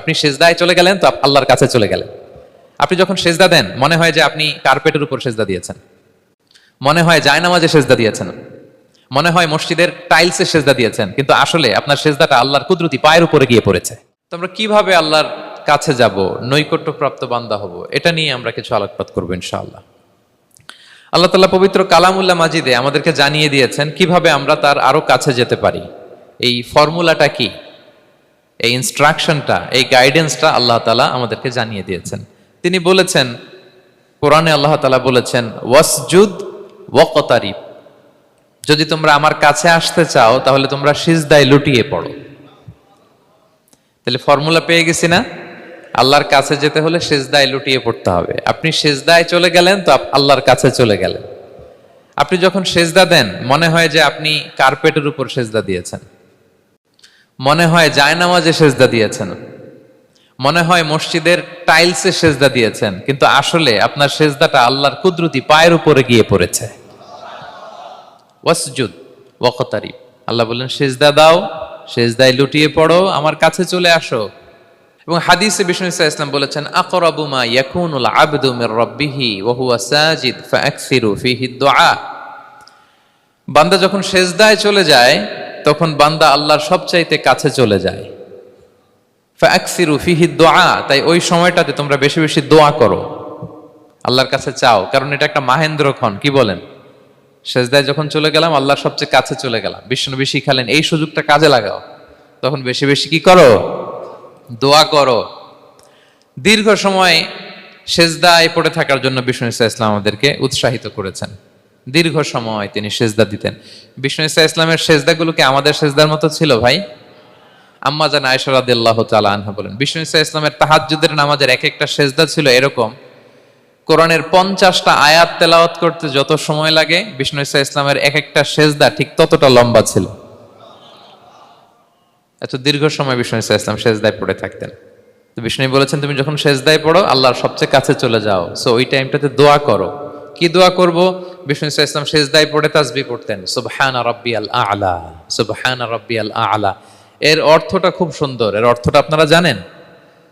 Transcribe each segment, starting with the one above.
আপনি সেজদায় চলে গেলেন, তো আল্লাহর কাছে চলে গেলেন। আপনি যখন সেজদা দেন, মনে হয় যে আপনি কার্পেটের উপর সেজদা দিয়েছেন। মনে হয় জায়নামাজে সেজদা দিয়েছেন। মনে হয় মসজিদের টাইলসে সেজদা দিয়েছেন। কিন্তু আসলে আপনার সেজদাটা আল্লাহর কুদরতি পায়ের উপরে গিয়ে পড়েছে। তো আমরা কীভাবে আল্লাহর কাছে যাব নৈকট্য প্রাপ্ত বান্দা হব, এটা নিয়ে আমরা কিছু আলোকপাত করব ইনশাআল্লাহ। আল্লাহ তাল্লাহ পবিত্র কালামুল্লাহ মাজিদে আমাদেরকে জানিয়ে দিয়েছেন কীভাবে আমরা তার আরও কাছে যেতে পারি। এই ফর্মুলাটা কি? এই ইনস্ট্রাকশনটা এই গাইডেন্সটা আল্লাহ তালা আমাদেরকে জানিয়ে দিয়েছেন। তিনি বলেছেন, কোরআনে আল্লাহ তালা বলেছেন, ওয়াসজুদ ওয়াকতারিব। যদি তোমরা আমার কাছে আসতে চাও, তাহলে তোমরা সিজদায় লুটিয়ে পড়ো। তাহলে ফর্মুলা পেয়ে গেছি না? আল্লাহর কাছে যেতে হলে সেজদায় লুটিয়ে পড়তে হবে। আপনি সেজদায় চলে গেলেন তো আল্লাহর কাছে চলে গেলেন। আপনি যখন সেজদা দেন, মনে হয় যে আপনি কার্পেটের উপর সেজদা দিয়েছেন। মনে হয় জায়নামাজে সেজদা দিয়েছেন। মনে হয় মসজিদের টাইলসে সেজদা দিয়েছেন। কিন্তু আসলে আপনার সেজদাটা আল্লাহর কুদরতি পায়ের উপরে গিয়ে পড়েছে। ওয়াসজুদ ওয়াকতারি আল্লাহ বললেন, সেজদা দাও, সেজদায় লুটিয়ে পড়ো, আমার কাছে চলে আসো। এবং হাদিসে বিষ্ণু ইসা ইসলাম বলেছেন, আকরাবু মা ইয়াকুনুল আবদু মির রাব্বিহি ওয়া হুয়া সাজিদ ফাআকসিরু ফিহি দুআ বান্দা যখন সেজদায় চলে যায় তখন বান্দা আল্লাহর সবচাইতে কাছে চলে যায়। ফিহি দুআ তাই ওই সময়টাতে তোমরা বেশি বেশি দোয়া করো। আল্লাহর কাছে চাও, কারণ এটা একটা মাহেন্দ্র ক্ষণ, কি বলেন? সেজদায় যখন চলে গেলাম, আল্লাহর সবচেয়ে কাছে চলে গেলাম। বিষ্ণু শিখালেন, এই সুযোগটা কাজে লাগাও। তখন বেশি বেশি কি করো? দোয়া করো। দীর্ঘ সময় সেজদায় পড়ে থাকার জন্য বিষ্ণু ইসলাম আমাদেরকে উৎসাহিত করেছেন। দীর্ঘ সময় তিনি সেজদা দিতেন। বিষ্ণু ইসা ইসলামের সেজদাগুলোকে আমাদের সেজদার মতো ছিল ভাই? আম্মা জান আয়সরাদিল্লাহ তালা আনহা বলেন, বিষ্ণু ইসা ইসলামের তাহাজ্জুদের নামাজের এক একটা সেজদা ছিল এরকম। কোরআনের পঞ্চাশটা আয়াত তেলাওয়াত করতে যত সময় লাগে, বিষ্ণু ইসা ইসলামের এক একটা সেজদা ঠিক ততটা লম্বা ছিল। এত দীর্ঘ সময় বিষ্ণু ইসা ইসলাম সেজদায় পড়ে থাকতেন। তো বিষ্ণু বলেছেন, তুমি যখন সেজদায় পড়ো, আল্লাহর সবচেয়ে কাছে চলে যাও। সো ওই টাইমটাতে দোয়া করো। কি দোয়া করব? বিষ্ণু ইসা ইসলাম সেজদায় পড়ে তাসবি পড়তেন, সুবহান রব্বি আল আলা সুবহান রব্বি আল। আলা এর অর্থটা খুব সুন্দর। এর অর্থটা আপনারা জানেন?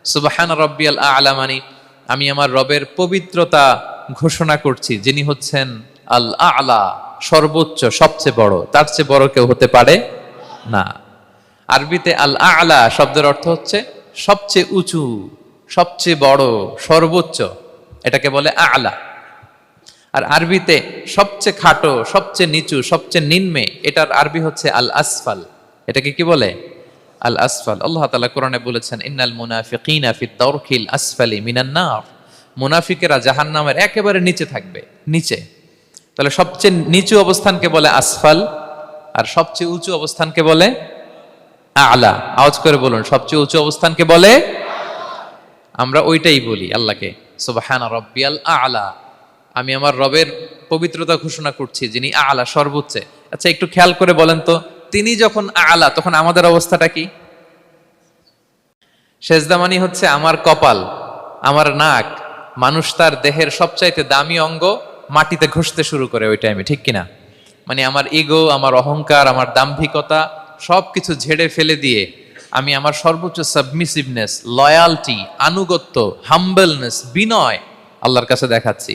সুবহান রব্বি আল আলা মানে আমি আমার রবের পবিত্রতা ঘোষণা করছি, যিনি হচ্ছেন আল আলা, সর্বোচ্চ, সবচেয়ে বড়। তার চেয়ে বড় কেউ হতে পারে না। আরবিতে আল আলা শব্দের অর্থ হচ্ছে সবচেয়ে উঁচু, সবচেয়ে বড়, সর্বোচ্চ। এটাকে বলে আলা। আর আরবিতে সবচেয়ে খাটো, সবচেয়ে নিচু, সবচেয়ে নিম্নে, এটার আরবি হচ্ছে আল আসফাল এটাকে কি বলে? আল আসফাল আল্লাহ তালা কোরআনে বলেছেন, ইন্নাল মুনাফিকিনা ফি আসফালি মিনান নার। মুনাফিকেরা জাহান্নামের একেবারে নিচে থাকবে, নিচে। তাহলে সবচেয়ে নিচু অবস্থানকে বলে আসফাল, আর সবচেয়ে উঁচু অবস্থানকে বলে আলা। আওয়াজ করে বলুন, সবচেয়ে উঁচু অবস্থানকে বলে আমরা ওইটাই বলি আল্লাহকে, সুবহান রব্বিয়াল আলা। আমি আমার রবের পবিত্রতা ঘোষণা করছি, যিনি আলা, সর্বোচ্চ। আচ্ছা একটু খেয়াল করে বলেন তো, তিনি যখন আলা, তখন আমাদের অবস্থাটা কি? সেজদামানি হচ্ছে আমার কপাল, আমার নাক, মানুষ তার দেহের সবচাইতে দামি অঙ্গ মাটিতে ঘষতে শুরু করে ওই টাইমে ঠিক কিনা? মানে আমার ইগো আমার অহংকার, আমার দাম্ভিকতা সব কিছু ঝেড়ে ফেলে দিয়ে আমি আমার সর্বোচ্চ সাবমিসিভনেস লয়ালটি আনুগত্য হাম্বলনেস বিনয় আল্লাহর কাছে দেখাচ্ছি।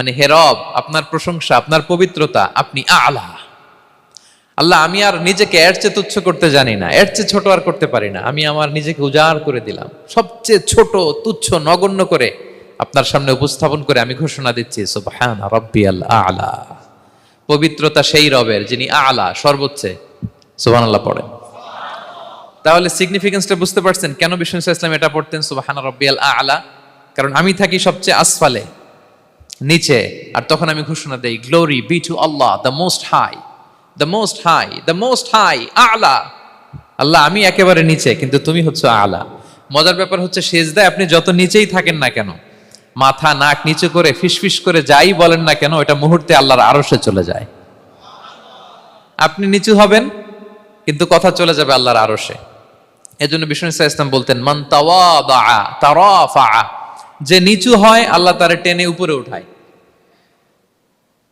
মানে হে রব, আপনার প্রশংসা, আপনার পবিত্রতা, আপনি আলা। আল্লাহ, আমি আর নিজেকে এর চেয়ে তুচ্ছ করতে জানি না, এর চেয়ে ছোট আর করতে পারি না। আমি আমার নিজেকে উজাড় করে দিলাম। সবচেয়ে ছোট, তুচ্ছ, নগণ্য করে আপনার সামনে উপস্থাপন করে আমি ঘোষণা দিচ্ছি, সুবহান আলা। পবিত্রতা সেই রবের, যিনি আলা, সর্বোচ্চে। সুবহানাল্লাহ পড়েন। তাহলে সিগনিফিকেন্সটা বুঝতে পারছেন কেন বিষ্ণু ইসলাম এটা পড়তেন, সুবাহান রব্বিয়াল আলা? কারণ আমি থাকি সবচেয়ে আসফালে। নিচে, আর তখন আমি ঘোষণা দেই glory be to Allah the most high the most high the most high আলা। আল্লাহ, আমি একেবারে নিচে, কিন্তু তুমি হচ্ছে আলা। মজার ব্যাপার হচ্ছে, সেজদায় আপনি যত নিচেই থাকেন না কেন, মাথা, নাক নিচু করে, ফিসফিস করে যাই বলেন না কেন এটা মুহূর্তে আল্লাহর আরশে চলে যায়। আপনি নিচু হবেন, কিন্তু কথা চলে যাবে আল্লাহর আরশে। এজন্য বিষ্ণু ইসা ইসলাম বলতেন, মান তারাফা যে নিচু হয়, আল্লাহ তারে টেনে উপরে উঠায়।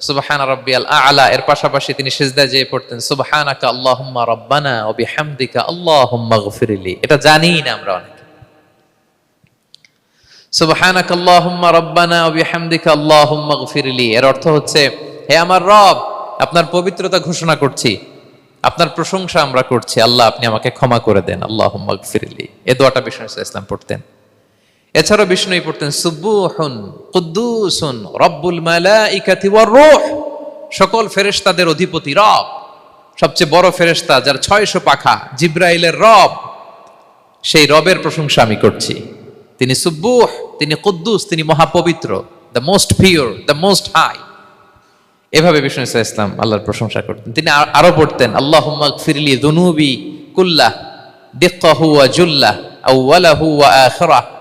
সুবাহানা রব্বিয়াল আলা। এর পাশাপাশি তিনি সেজদায় যে পড়তেন, সুবাহানাকা আল্লাহুম্মা রব্বানা বিহামদিকা আল্লাহুম্মা গফিরলি। এটা জানি না আমরা অনেকে। সুবহানাক আল্লাহুম্মা রব্বানা বিহামদিকা আল্লাহুম্মা গফিরলি। এর অর্থ হচ্ছে, হে আমার রব, আপনার পবিত্রতা ঘোষণা করছি, আপনার প্রশংসা আমরা করছি। আল্লাহ, আপনি আমাকে ক্ষমা করে দেন। আল্লাহুম্মা গফিরলি। এই দোয়াটা বিষ্ণু ইসলাম পড়তেন। এছাড়াও বিষ্ণুই পড়তেন সুব্বুহুন কুদ্দুসুন রব্বুল মালাইকাতি ওয়ার রূহ। সকল ফেরেশতাদের অধিপতি রব। সবচেয়ে বড় ফেরেশতা যার ছয়শো পাখা জিব্রাইলের রব, সেই রবের প্রশংসা আমি করছি। তিনি সুব্বুহ তিনি কুদ্দুস, তিনি মহাপবিত্র the most pure the most high এভাবে বিষ্ণু ইসা ইসলাম আল্লাহর প্রশংসা করতেন। তিনি আর- পড়তেন আল্লাহ ফিরলি দুনুবি কুল্লাহ ওয়া জুল্লাহ, আউওয়ালাহু ওয়া আখিরাহ।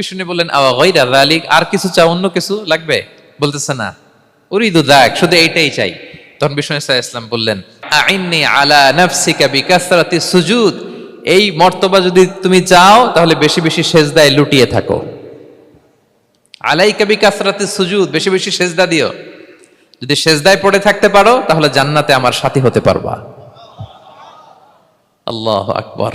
বিষ্ণু বললেন আর কিছু চাও, অন্য কিছু লাগবে? বলতেছে, না, উরিদু দাক শুধু এইটাই চাই। তখন বিষ্ণু ইসলাম বললেন আলা নাফসিকা সুজুদ, এই মর্তবা যদি তুমি চাও, তাহলে বেশি বেশি সেজদায় লুটিয়ে থাকো। আলাইকা বিকাসরাতি সুজুদ, বেশি বেশি সেজদা দিও। যদি সেজদায় পড়ে থাকতে পারো, তাহলে জান্নাতে আমার সাথী হতে পারবা। আল্লাহ আকবর।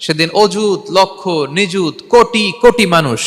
সেদিন অজুত লক্ষ নিযুত কোটি কোটি মানুষ